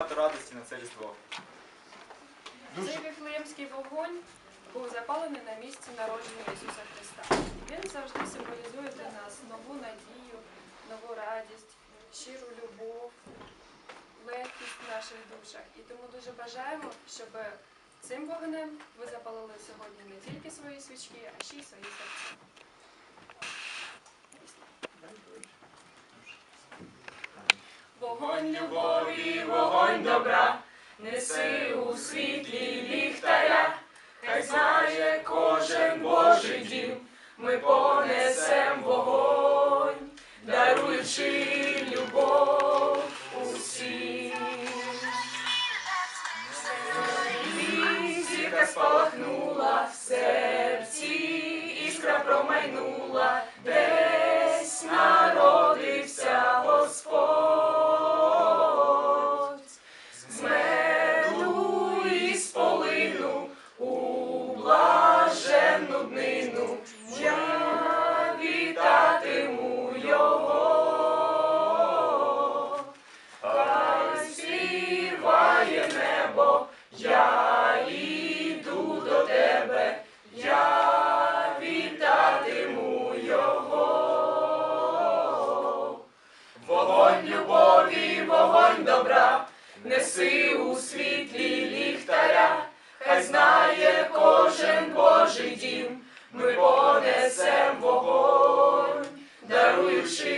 багато радості на це різдво. Цей віфлеємський вогонь був запалений на місці народження Ісуса Христа. Він завжди символізує для нас нову надію, нову радість, щиру любов, легкість в наших душах. І тому дуже бажаємо, щоб цим вогнем ви запалили сьогодні не тільки свої свічки, а ще й свої серця. Вогонь любові, вогонь добра, неси у світлі ліхтаря, хай знає кожен Божий дім, ми понесем вогонь, даруючи любов усім. Зірка спалахнула в серці, іскра промайнула, десь народився сяє небо, я йду до тебе, я вітатиму його, вогонь любові, вогонь добра, неси у світлі ліхтаря, хай знає кожен Божий дім, ми понесем вогонь, даруючи.